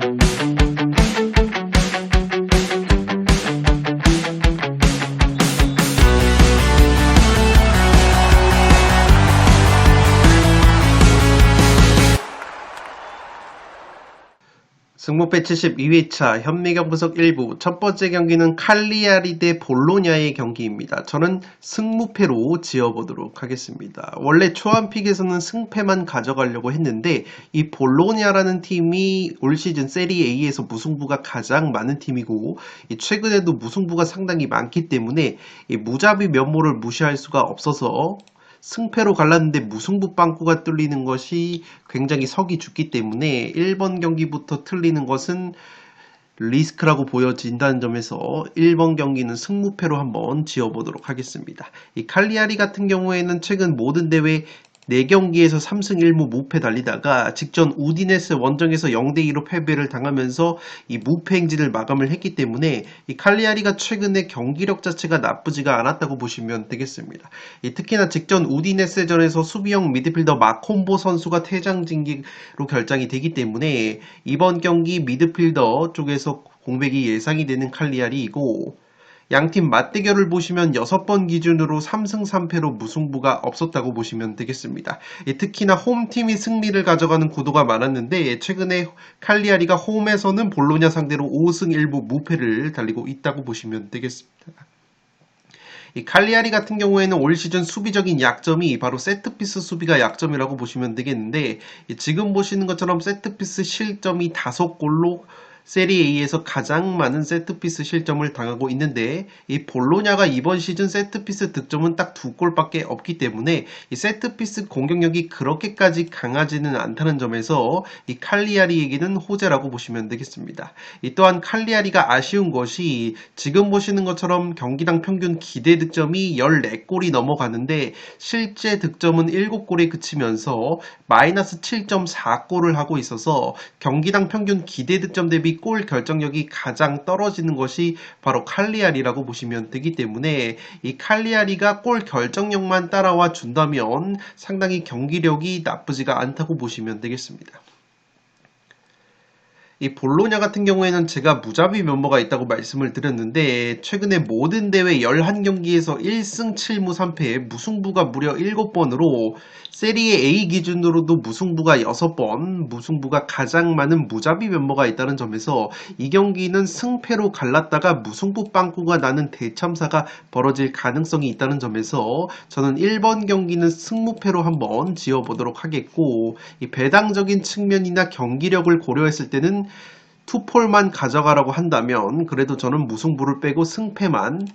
Thank you. 승무패 72회차 현미경 분석 1부 첫 번째 경기는 칼리아리 대 볼로냐의 경기입니다. 저는 승무패로 지어보도록 하겠습니다. 원래 초안픽에서는 승패만 가져가려고 했는데 이 볼로냐라는 팀이 올 시즌 세리 A에서 무승부가 가장 많은 팀이고 이 최근에도 무승부가 상당히 많기 때문에 이 무자비 면모를 무시할 수가 없어서 승패로 갈랐는데 무승부 빵꾸가 뚫리는 것이 굉장히 석이 죽기 때문에 1번 경기부터 틀리는 것은 리스크라고 보여진다는 점에서 1번 경기는 승무패로 한번 지어보도록 하겠습니다. 이 칼리아리 같은 경우에는 최근 모든 대회 4경기에서 3승 1무 무패 달리다가 직전 우디네스 원정에서 0대2로 패배를 당하면서 이 무패 행진을 마감을 했기 때문에 이 칼리아리가 최근에 경기력 자체가 나쁘지가 않았다고 보시면 되겠습니다. 이 특히나 직전 우디네스전에서 수비형 미드필더 마콤보 선수가 퇴장 징계로 결정이 되기 때문에 이번 경기 미드필더 쪽에서 공백이 예상이 되는 칼리아리이고 양팀 맞대결을 보시면 6번 기준으로 3승 3패로 무승부가 없었다고 보시면 되겠습니다. 예, 특히나 홈팀이 승리를 가져가는 구도가 많았는데 최근에 칼리아리가 홈에서는 볼로냐 상대로 5승 1부 무패를 달리고 있다고 보시면 되겠습니다. 이 칼리아리 같은 경우에는 올 시즌 수비적인 약점이 바로 세트피스 수비가 약점이라고 보시면 되겠는데 지금 보시는 것처럼 세트피스 실점이 5골로 세리 A에서 가장 많은 세트피스 실점을 당하고 있는데 이 볼로냐가 이번 시즌 세트피스 득점은 딱 두 골밖에 없기 때문에 이 세트피스 공격력이 그렇게까지 강하지는 않다는 점에서 이 칼리아리에게는 호재라고 보시면 되겠습니다. 이 또한 칼리아리가 아쉬운 것이 지금 보시는 것처럼 경기당 평균 기대 득점이 14골이 넘어가는데 실제 득점은 7골에 그치면서 마이너스 7.4골을 하고 있어서 경기당 평균 기대 득점 대비 골 결정력이 가장 떨어지는 것이 바로 칼리아리라고 보시면 되기 때문에 이 칼리아리가 골 결정력만 따라와 준다면 상당히 경기력이 나쁘지가 않다고 보시면 되겠습니다. 이 볼로냐 같은 경우에는 제가 무자비 면모가 있다고 말씀을 드렸는데 최근에 모든 대회 11경기에서 1승 7무 3패 무승부가 무려 7번으로 세리에 A 기준으로도 무승부가 6번 무승부가 가장 많은 무자비 면모가 있다는 점에서 이 경기는 승패로 갈랐다가 무승부 빵꾸가 나는 대참사가 벌어질 가능성이 있다는 점에서 저는 1번 경기는 승무패로 한번 지어보도록 하겠고 이 배당적인 측면이나 경기력을 고려했을 때는 투폴만 가져가라고 한다면 그래도 저는 무승부를 빼고 승패만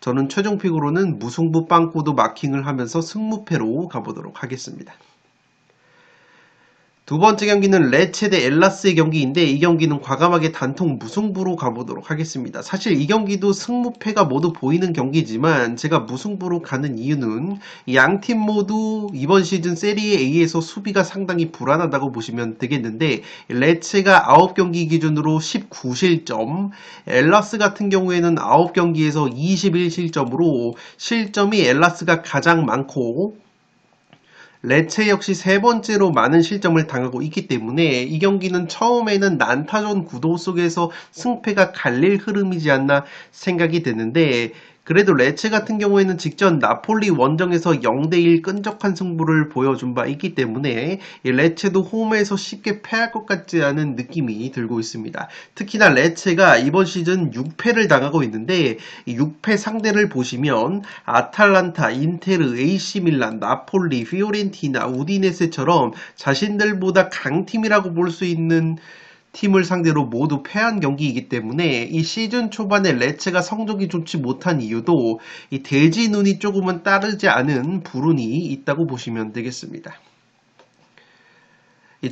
저는 최종 픽으로는 무승부 빵꾸도 마킹을 하면서 승무패로 가보도록 하겠습니다. 두 번째 경기는 레체 대 엘라스의 경기인데 이 경기는 과감하게 단통 무승부로 가보도록 하겠습니다. 사실 이 경기도 승무패가 모두 보이는 경기지만 제가 무승부로 가는 이유는 양 팀 모두 이번 시즌 세리에 A에서 수비가 상당히 불안하다고 보시면 되겠는데 레체가 9경기 기준으로 19실점 엘라스 같은 경우에는 9경기에서 21실점으로 실점이 엘라스가 가장 많고 레체 역시 세 번째로 많은 실점을 당하고 있기 때문에 이 경기는 처음에는 난타전 구도 속에서 승패가 갈릴 흐름이지 않나 생각이 되는데 그래도 레체 같은 경우에는 직전 나폴리 원정에서 0대1 끈적한 승부를 보여준 바 있기 때문에 레체도 홈에서 쉽게 패할 것 같지 않은 느낌이 들고 있습니다. 특히나 레체가 이번 시즌 6패를 당하고 있는데 6패 상대를 보시면 아탈란타, 인테르, AC 밀란, 나폴리, 피오렌티나, 우디네스처럼 자신들보다 강팀이라고 볼 수 있는 팀을 상대로 모두 패한 경기이기 때문에 이 시즌 초반에 레츠가 성적이 좋지 못한 이유도 이 대지 눈이 조금은 따르지 않은 불운이 있다고 보시면 되겠습니다.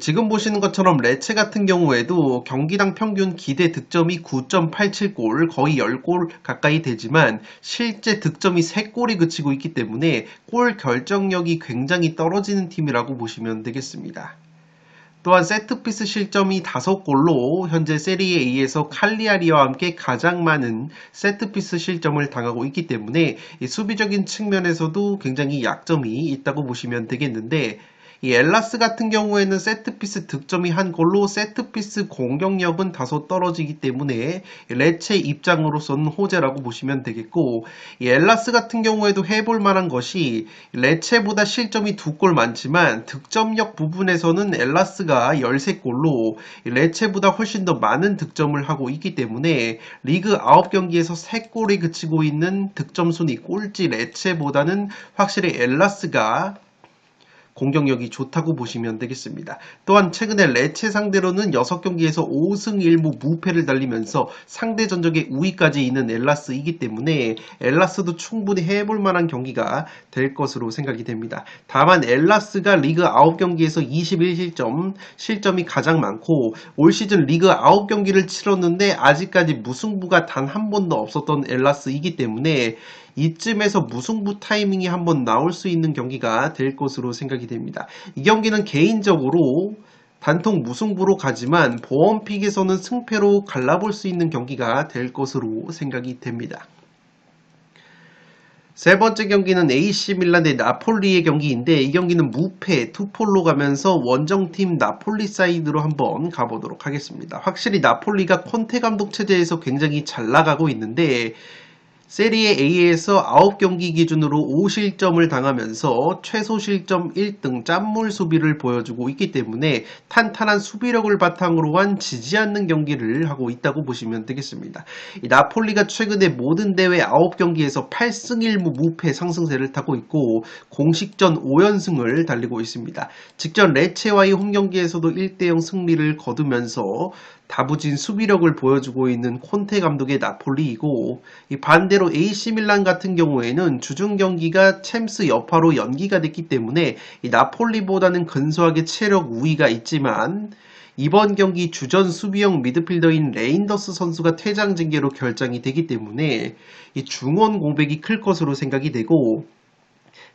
지금 보시는 것처럼 레체 같은 경우에도 경기당 평균 기대 득점이 9.87골 거의 10골 가까이 되지만 실제 득점이 3골이 그치고 있기 때문에 골 결정력이 굉장히 떨어지는 팀이라고 보시면 되겠습니다. 또한 세트피스 실점이 5골로 현재 세리에 A에서 칼리아리와 함께 가장 많은 세트피스 실점을 당하고 있기 때문에 수비적인 측면에서도 굉장히 약점이 있다고 보시면 되겠는데 이 엘라스 같은 경우에는 세트피스 득점이 한 골로 세트피스 공격력은 다소 떨어지기 때문에 레체 입장으로서는 호재라고 보시면 되겠고 이 엘라스 같은 경우에도 해볼 만한 것이 레체보다 실점이 두 골 많지만 득점력 부분에서는 엘라스가 13골로 레체보다 훨씬 더 많은 득점을 하고 있기 때문에 리그 9경기에서 3골에 그치고 있는 득점 순위 꼴찌 레체보다는 확실히 엘라스가 공격력이 좋다고 보시면 되겠습니다. 또한 최근에 레체 상대로는 6경기에서 5승 1무 무패를 달리면서 상대 전적에 우위까지 있는 엘라스이기 때문에 엘라스도 충분히 해볼 만한 경기가 될 것으로 생각이 됩니다. 다만 엘라스가 리그 9경기에서 21실점, 실점이 가장 많고 올 시즌 리그 9경기를 치렀는데 아직까지 무승부가 단 한 번도 없었던 엘라스이기 때문에 이쯤에서 무승부 타이밍이 한번 나올 수 있는 경기가 될 것으로 생각이 됩니다. 이 경기는 개인적으로 단통 무승부로 가지만 보험픽에서는 승패로 갈라볼 수 있는 경기가 될 것으로 생각이 됩니다. 세 번째 경기는 AC 밀란 대 나폴리의 경기인데 이 경기는 무패 투폴로 가면서 원정팀 나폴리 사이드로 한번 가보도록 하겠습니다. 확실히 나폴리가 콘테 감독 체제에서 굉장히 잘 나가고 있는데 세리에 A에서 9경기 기준으로 5실점을 당하면서 최소 실점 1등 짠물 수비를 보여주고 있기 때문에 탄탄한 수비력을 바탕으로 한 지지 않는 경기를 하고 있다고 보시면 되겠습니다. 이 나폴리가 최근에 모든 대회 9경기에서 8승 1무 무패 상승세를 타고 있고 공식전 5연승을 달리고 있습니다. 직전 레체와의 홈경기에서도 1대0 승리를 거두면서 다부진 수비력을 보여주고 있는 콘테 감독의 나폴리이고 이 반대로 AC 밀란 같은 경우에는 주중 경기가 챔스 여파로 연기가 됐기 때문에 이 나폴리보다는 근소하게 체력 우위가 있지만 이번 경기 주전 수비형 미드필더인 레인더스 선수가 퇴장 징계로 결정이 되기 때문에 이 중원 공백이 클 것으로 생각이 되고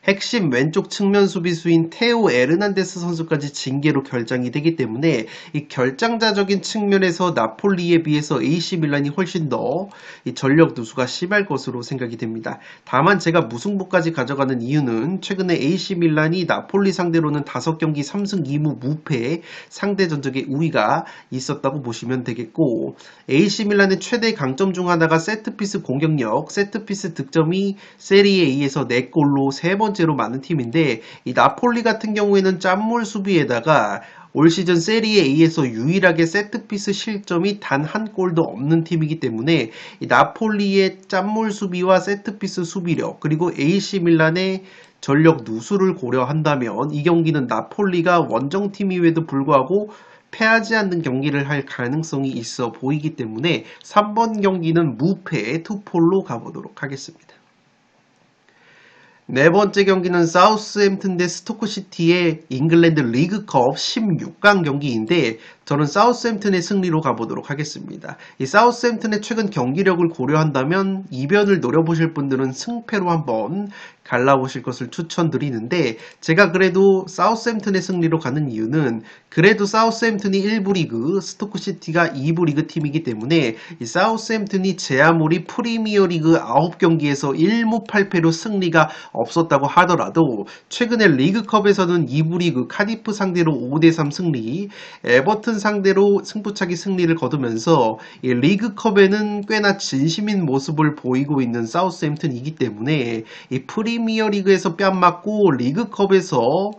핵심 왼쪽 측면 수비수인 테오 에르난데스 선수까지 징계로 결정이 되기 때문에 이 결정자적인 측면에서 나폴리에 비해서 AC 밀란이 훨씬 더 전력 누수가 심할 것으로 생각이 됩니다. 다만 제가 무승부까지 가져가는 이유는 최근에 AC 밀란이 나폴리 상대로는 5경기 3승 2무 무패 상대 전적의 우위가 있었다고 보시면 되겠고 AC 밀란의 최대 강점 중 하나가 세트피스 공격력, 세트피스 득점이 세리에 A에서 4골로 세번 째로 많은 팀인데 이 나폴리 같은 경우에는 짠물 수비에다가 올 시즌 세리에 A에서 유일하게 세트피스 실점이 단 한 골도 없는 팀이기 때문에 이 나폴리의 짠물 수비와 세트피스 수비력 그리고 AC 밀란의 전력 누수를 고려한다면 이 경기는 나폴리가 원정팀임에도 불구하고 패하지 않는 경기를 할 가능성이 있어 보이기 때문에 3번 경기는 무패 투폴로 가보도록 하겠습니다. 네 번째 경기는 사우스햄튼 대 스토크시티의 잉글랜드 리그컵 16강 경기인데 저는 사우스햄튼의 승리로 가보도록 하겠습니다. 이 사우스햄튼의 최근 경기력을 고려한다면 이변을 노려보실 분들은 승패로 한번 갈라보실 것을 추천드리는데 제가 그래도 사우스햄튼의 승리로 가는 이유는 그래도 사우스햄튼이 1부 리그, 스토크시티가 2부 리그 팀이기 때문에 이 사우스햄튼이 제 아무리 프리미어 리그 9경기에서 1무 8패로 승리가 없었다고 하더라도 최근에 리그컵에서는 2부 리그 카디프 상대로 5대3 승리, 에버튼 상대로 승부차기 승리를 거두면서 이 리그컵에는 꽤나 진심인 모습을 보이고 있는 사우스햄튼이기 때문에 이 프리미어 리그에서 뺨 맞고 리그컵에서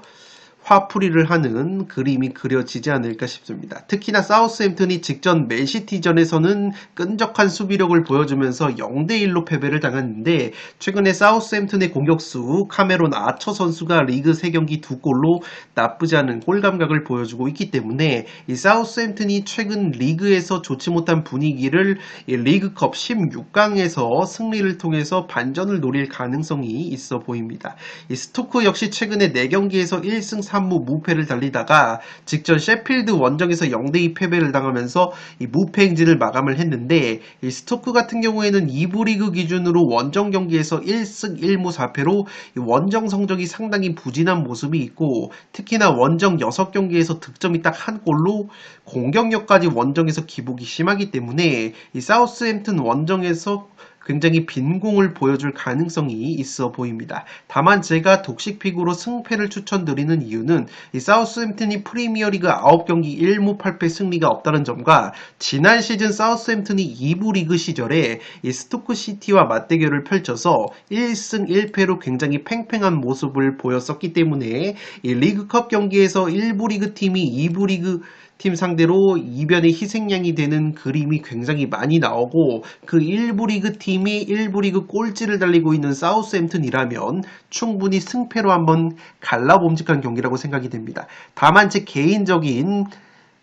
화풀이를 하는 그림이 그려지지 않을까 싶습니다. 특히나 사우스햄튼이 직전 맨시티전에서는 끈적한 수비력을 보여주면서 0대1로 패배를 당했는데 최근에 사우스햄튼의 공격수 카메론 아처 선수가 리그 3경기 2골로 나쁘지 않은 골 감각을 보여주고 있기 때문에 이 사우스햄튼이 최근 리그에서 좋지 못한 분위기를 리그컵 16강에서 승리를 통해서 반전을 노릴 가능성이 있어 보입니다. 이 스토크 역시 최근에 4경기에서 1승 3무 무패를 달리다가 직전 셰필드 원정에서 0대2 패배를 당하면서 이 무패 행진을 마감을 했는데 이 스토크 같은 경우에는 2부 리그 기준으로 원정 경기에서 1승 1무 4패로 원정 성적이 상당히 부진한 모습이 있고 특히나 원정 6경기에서 득점이 딱 한 골로 공격력까지 원정에서 기복이 심하기 때문에 이 사우스햄튼 원정에서 굉장히 빈공을 보여줄 가능성이 있어 보입니다. 다만 제가 독식 픽으로 승패를 추천드리는 이유는 이 사우스햄튼이 프리미어리그 9경기 1무 8패 승리가 없다는 점과 지난 시즌 사우스햄튼이 2부 리그 시절에 이 스토크시티와 맞대결을 펼쳐서 1승 1패로 굉장히 팽팽한 모습을 보였었기 때문에 이 리그컵 경기에서 1부 리그 팀이 2부 리그 팀 상대로 이변의 희생양이 되는 그림이 굉장히 많이 나오고 그 1부 리그 팀이 1부 리그 꼴찌를 달리고 있는 사우스햄튼이라면 충분히 승패로 한번 갈라봄직한 경기라고 생각이 됩니다. 다만 제 개인적인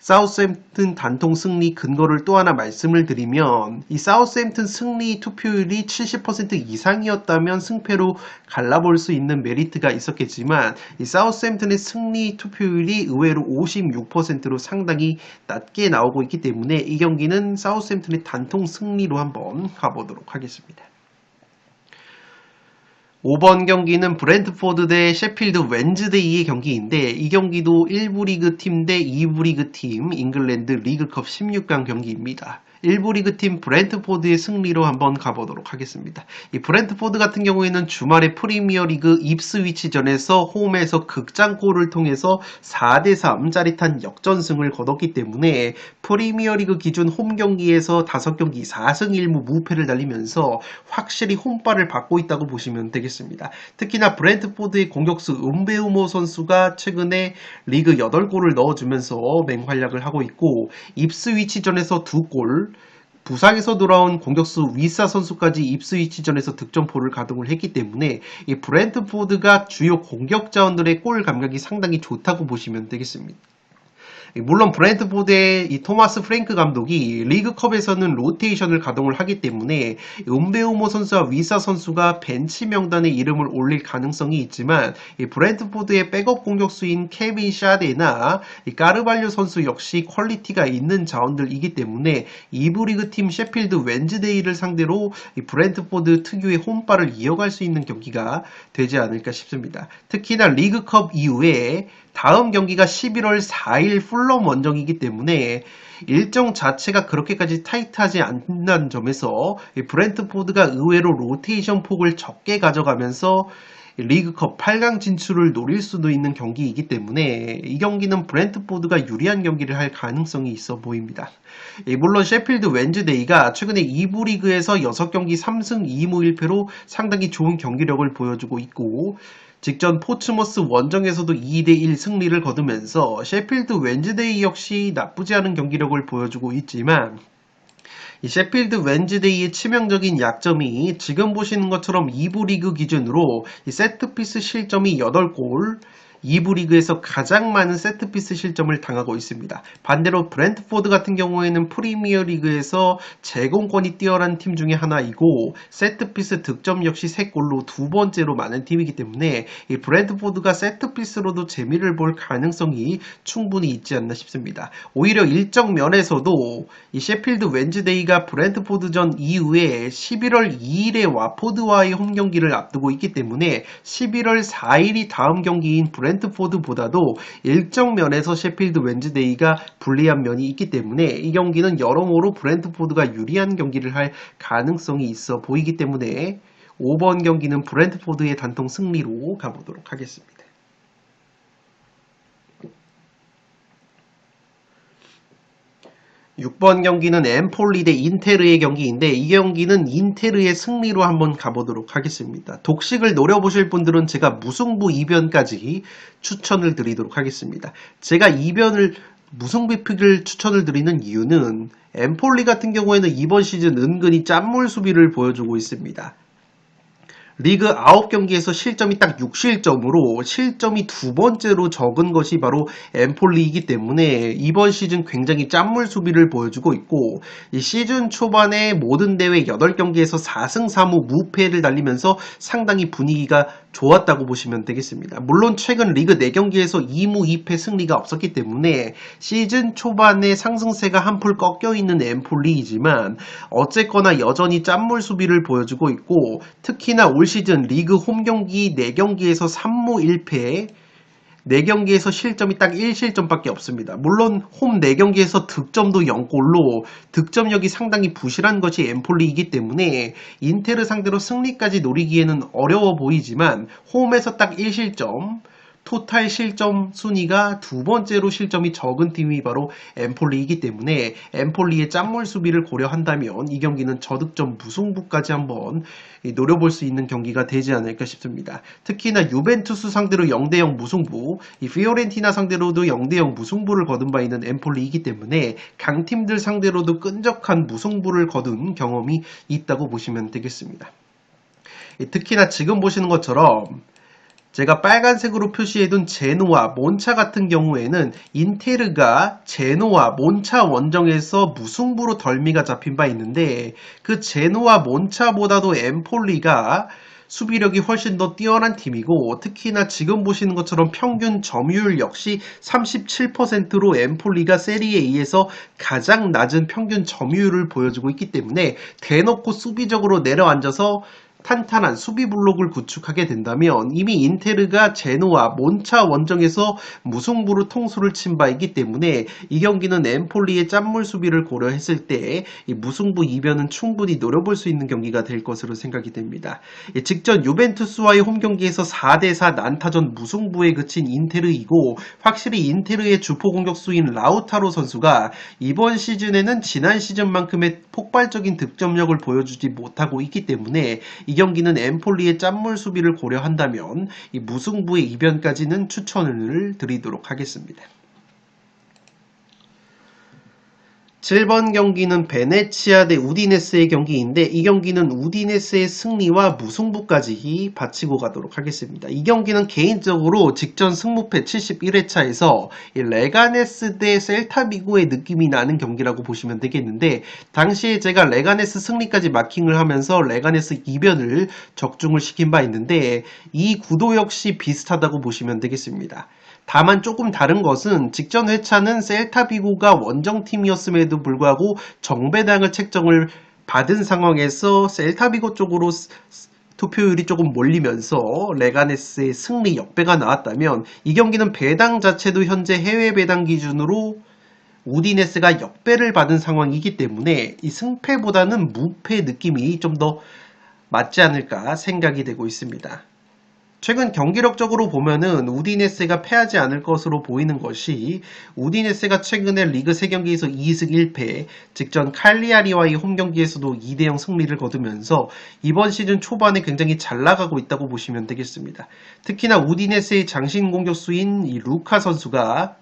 사우스햄튼 단통 승리 근거를 또 하나 말씀을 드리면 이 사우스햄튼 승리 투표율이 70% 이상이었다면 승패로 갈라볼 수 있는 메리트가 있었겠지만 이 사우스햄튼의 승리 투표율이 의외로 56%로 상당히 낮게 나오고 있기 때문에 이 경기는 사우스햄튼의 단통 승리로 한번 가보도록 하겠습니다. 5번 경기는 브랜트포드 대 셰필드 웬즈데이의 경기인데 이 경기도 1부 리그 팀 대 2부 리그 팀 잉글랜드 리그컵 16강 경기입니다. 1부 리그 팀 브랜트포드의 승리로 한번 가보도록 하겠습니다. 이 브랜트포드 같은 경우에는 주말에 프리미어 리그 입스위치전에서 홈에서 극장골을 통해서 4대3 짜릿한 역전승을 거뒀기 때문에 프리미어 리그 기준 홈 경기에서 5경기 4승 1무 무패를 달리면서 확실히 홈발을 받고 있다고 보시면 되겠습니다. 특히나 브랜트포드의 공격수 은베우모 선수가 최근에 리그 8골을 넣어주면서 맹활약을 하고 있고 입스위치전에서 2골 부상에서 돌아온 공격수 위사 선수까지 입스위치전에서 득점포를 가동을 했기 때문에 이 브랜트포드가 주요 공격 자원들의 골 감각이 상당히 좋다고 보시면 되겠습니다. 물론 브랜트포드의 이 토마스 프랭크 감독이 리그컵에서는 로테이션을 가동을 하기 때문에 은베우모 선수와 위사 선수가 벤치 명단에 이름을 올릴 가능성이 있지만 이 브랜트포드의 백업 공격수인 케빈 샤데나 이 까르발료 선수 역시 퀄리티가 있는 자원들이기 때문에 2부 리그 팀 셰필드 웬즈데이를 상대로 이 브랜트포드 특유의 홈발을 이어갈 수 있는 경기가 되지 않을까 싶습니다. 특히나 리그컵 이후에 다음 경기가 11월 4일 풀럼 원정이기 때문에 일정 자체가 그렇게까지 타이트하지 않는 점에서 브랜트포드가 의외로 로테이션 폭을 적게 가져가면서 리그컵 8강 진출을 노릴 수도 있는 경기이기 때문에 이 경기는 브랜트포드가 유리한 경기를 할 가능성이 있어 보입니다. 물론 셰필드 웬즈데이가 최근에 2부 리그에서 6경기 3승 2무 1패로 상당히 좋은 경기력을 보여주고 있고 직전 포츠머스 원정에서도 2대1 승리를 거두면서 셰필드 웬즈데이 역시 나쁘지 않은 경기력을 보여주고 있지만 이 셰필드 웬즈데이의 치명적인 약점이 지금 보시는 것처럼 2부 리그 기준으로 이 세트피스 실점이 8골, 2부 리그에서 가장 많은 세트피스 실점을 당하고 있습니다. 반대로 브랜트포드 같은 경우에는 프리미어 리그에서 제공권이 뛰어난 팀 중에 하나이고 세트피스 득점 역시 3골로 두 번째로 많은 팀이기 때문에 이 브랜트포드가 세트피스로도 재미를 볼 가능성이 충분히 있지 않나 싶습니다. 오히려 일정 면에서도 이 셰필드 웬즈데이가 브랜트포드전 이후에 11월 2일에 와포드와의 홈 경기를 앞두고 있기 때문에 11월 4일이 다음 경기인 브랜 브랜트포드보다도 일정 면에서 셰필드 웬즈데이가 불리한 면이 있기 때문에 이 경기는 여러모로 브랜트포드가 유리한 경기를 할 가능성이 있어 보이기 때문에 5번 경기는 브랜트포드의 단통 승리로 가보도록 하겠습니다. 6번 경기는 엠폴리 대 인테르의 경기인데 이 경기는 인테르의 승리로 한번 가보도록 하겠습니다. 독식을 노려보실 분들은 제가 무승부 이변까지 추천을 드리도록 하겠습니다. 제가 이변을 무승부 픽을 추천을 드리는 이유는 엠폴리 같은 경우에는 이번 시즌 은근히 짠물 수비를 보여주고 있습니다. 리그 9경기에서 실점이 딱 6실점으로 실점이 두 번째로 적은 것이 바로 엠폴리이기 때문에 이번 시즌 굉장히 짠물 수비를 보여주고 있고 이 시즌 초반에 모든 대회 8경기에서 4승 3무 무패를 달리면서 상당히 분위기가 좋았다고 보시면 되겠습니다. 물론 최근 리그 4경기에서 2무 2패 승리가 없었기 때문에 시즌 초반에 상승세가 한풀 꺾여 있는 엠폴리이지만 어쨌거나 여전히 짠물 수비를 보여주고 있고 특히나 올 시즌 리그 홈 경기 4경기에서 3무 1패 4경기에서 실점이 딱 1실점밖에 없습니다. 물론 홈 4경기에서 득점도 0골로 득점력이 상당히 부실한 것이 엠폴리이기 때문에 인테르 상대로 승리까지 노리기에는 어려워 보이지만 홈에서 딱 1실점 토탈 실점 순위가 두 번째로 실점이 적은 팀이 바로 엠폴리이기 때문에 엠폴리의 짠물 수비를 고려한다면 이 경기는 저득점 무승부까지 한번 노려볼 수 있는 경기가 되지 않을까 싶습니다. 특히나 유벤투스 상대로 0대0 무승부, 이 피오렌티나 상대로도 0대0 무승부를 거둔 바 있는 엠폴리이기 때문에 강팀들 상대로도 끈적한 무승부를 거둔 경험이 있다고 보시면 되겠습니다. 특히나 지금 보시는 것처럼 제가 빨간색으로 표시해둔 제노와 몬차 같은 경우에는 인테르가 제노와 몬차 원정에서 무승부로 덜미가 잡힌 바 있는데 그 제노와 몬차보다도 엠폴리가 수비력이 훨씬 더 뛰어난 팀이고 특히나 지금 보시는 것처럼 평균 점유율 역시 37%로 엠폴리가 세리에 A에서 가장 낮은 평균 점유율을 보여주고 있기 때문에 대놓고 수비적으로 내려앉아서 탄탄한 수비 블록을 구축하게 된다면 이미 인테르가 제노와 몬차 원정에서 무승부로 통수를 친 바이기 때문에 이 경기는 엠폴리의 짠물 수비를 고려했을 때 무승부 이변은 충분히 노려볼 수 있는 경기가 될 것으로 생각이 됩니다. 직전 유벤투스와의 홈 경기에서 4대4 난타전 무승부에 그친 인테르이고 확실히 인테르의 주포 공격수인 라우타로 선수가 이번 시즌에는 지난 시즌만큼의 폭발적인 득점력을 보여주지 못하고 있기 때문에 이 경기는 엠폴리의 짠물 수비를 고려한다면 이 무승부의 이변까지는 추천을 드리도록 하겠습니다. 7번 경기는 베네치아 대 우디네스의 경기인데 이 경기는 우디네스의 승리와 무승부까지 바치고 가도록 하겠습니다. 이 경기는 개인적으로 직전 승무패 71회차에서 레가네스 대 셀타비고의 느낌이 나는 경기라고 보시면 되겠는데 당시에 제가 레가네스 승리까지 마킹을 하면서 레가네스 이변을 적중을 시킨 바 있는데 이 구도 역시 비슷하다고 보시면 되겠습니다. 다만 조금 다른 것은 직전 회차는 셀타비고가 원정팀이었음에도 불구하고 정배당을 책정을 받은 상황에서 셀타비고 쪽으로 투표율이 조금 몰리면서 레가네스의 승리 역배가 나왔다면 이 경기는 배당 자체도 현재 해외 배당 기준으로 우디네스가 역배를 받은 상황이기 때문에 이 승패보다는 무패 느낌이 좀 더 맞지 않을까 생각이 되고 있습니다. 최근 경기력적으로 보면은 우디네스가 패하지 않을 것으로 보이는 것이 우디네스가 최근에 리그 3경기에서 2승 1패, 직전 칼리아리와의 홈 경기에서도 2대0 승리를 거두면서 이번 시즌 초반에 굉장히 잘 나가고 있다고 보시면 되겠습니다. 특히나 우디네스의 장신 공격수인 이 루카 선수가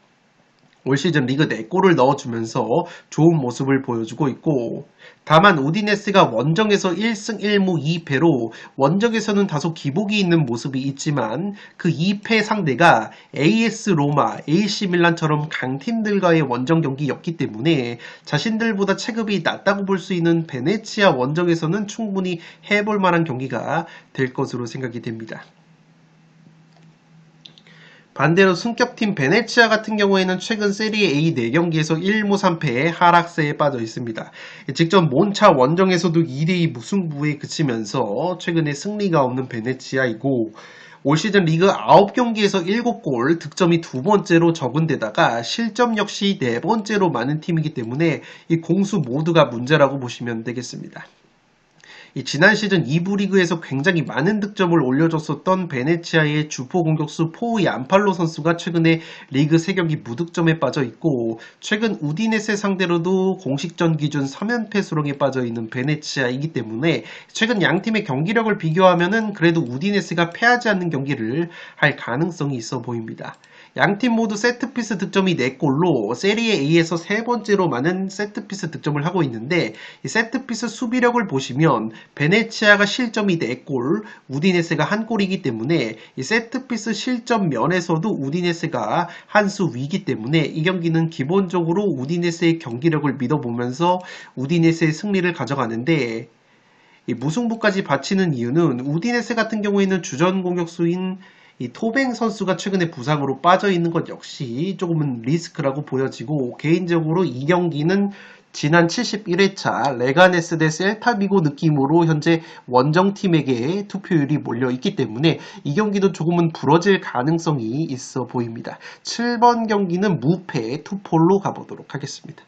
올 시즌 리그 4골을 넣어주면서 좋은 모습을 보여주고 있고 다만 우디네스가 원정에서 1승 1무 2패로 원정에서는 다소 기복이 있는 모습이 있지만 그 2패 상대가 AS 로마, AC 밀란처럼 강팀들과의 원정 경기였기 때문에 자신들보다 체급이 낮다고 볼 수 있는 베네치아 원정에서는 충분히 해볼 만한 경기가 될 것으로 생각이 됩니다. 반대로 승격팀 베네치아 같은 경우에는 최근 세리에 A 4경기에서 1무 3패의 하락세에 빠져 있습니다. 직접 몬차 원정에서도 2대2 무승부에 그치면서 최근에 승리가 없는 베네치아이고 올 시즌 리그 9경기에서 7골, 득점이 두 번째로 적은 데다가 실점 역시 네 번째로 많은 팀이기 때문에 이 공수 모두가 문제라고 보시면 되겠습니다. 지난 시즌 2부 리그에서 굉장히 많은 득점을 올려줬었던 베네치아의 주포 공격수 포우 얀팔로 선수가 최근에 리그 3경기 무득점에 빠져 있고 최근 우디네세 상대로도 공식전 기준 3연패 수렁에 빠져 있는 베네치아이기 때문에 최근 양 팀의 경기력을 비교하면은 그래도 우디네스가 패하지 않는 경기를 할 가능성이 있어 보입니다. 양팀 모두 세트피스 득점이 4골로 세리에 A에서 세 번째로 많은 세트피스 득점을 하고 있는데 세트피스 수비력을 보시면 베네치아가 실점이 4골, 우디네스가 한 골이기 때문에 세트피스 실점 면에서도 우디네스가 한 수 위기 때문에 이 경기는 기본적으로 우디네스의 경기력을 믿어보면서 우디네스의 승리를 가져가는데 무승부까지 바치는 이유는 우디네스 같은 경우에는 주전 공격수인 이 토뱅 선수가 최근에 부상으로 빠져 있는 것 역시 조금은 리스크라고 보여지고 개인적으로 이 경기는 지난 71회차 레가네스 대 셀타비고 느낌으로 현재 원정팀에게 투표율이 몰려 있기 때문에 이 경기도 조금은 부러질 가능성이 있어 보입니다. 7번 경기는 무패 투폴로 가보도록 하겠습니다.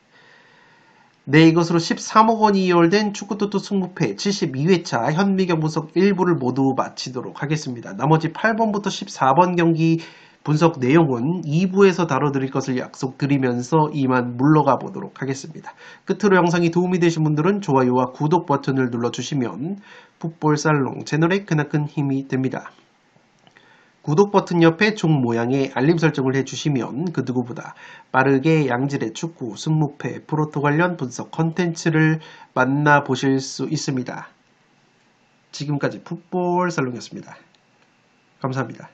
네, 이것으로 13억 원이 이월된 축구토토 승무패 72회차 현미경 분석 1부를 모두 마치도록 하겠습니다. 나머지 8번부터 14번 경기 분석 내용은 2부에서 다뤄드릴 것을 약속드리면서 이만 물러가 보도록 하겠습니다. 끝으로 영상이 도움이 되신 분들은 좋아요와 구독 버튼을 눌러주시면 풋볼살롱 채널에 크나큰 힘이 됩니다. 구독 버튼 옆에 종 모양의 알림 설정을 해주시면 그 누구보다 빠르게 양질의 축구, 승무패, 프로토 관련 분석 컨텐츠를 만나보실 수 있습니다. 지금까지 풋볼 살롱이었습니다. 감사합니다.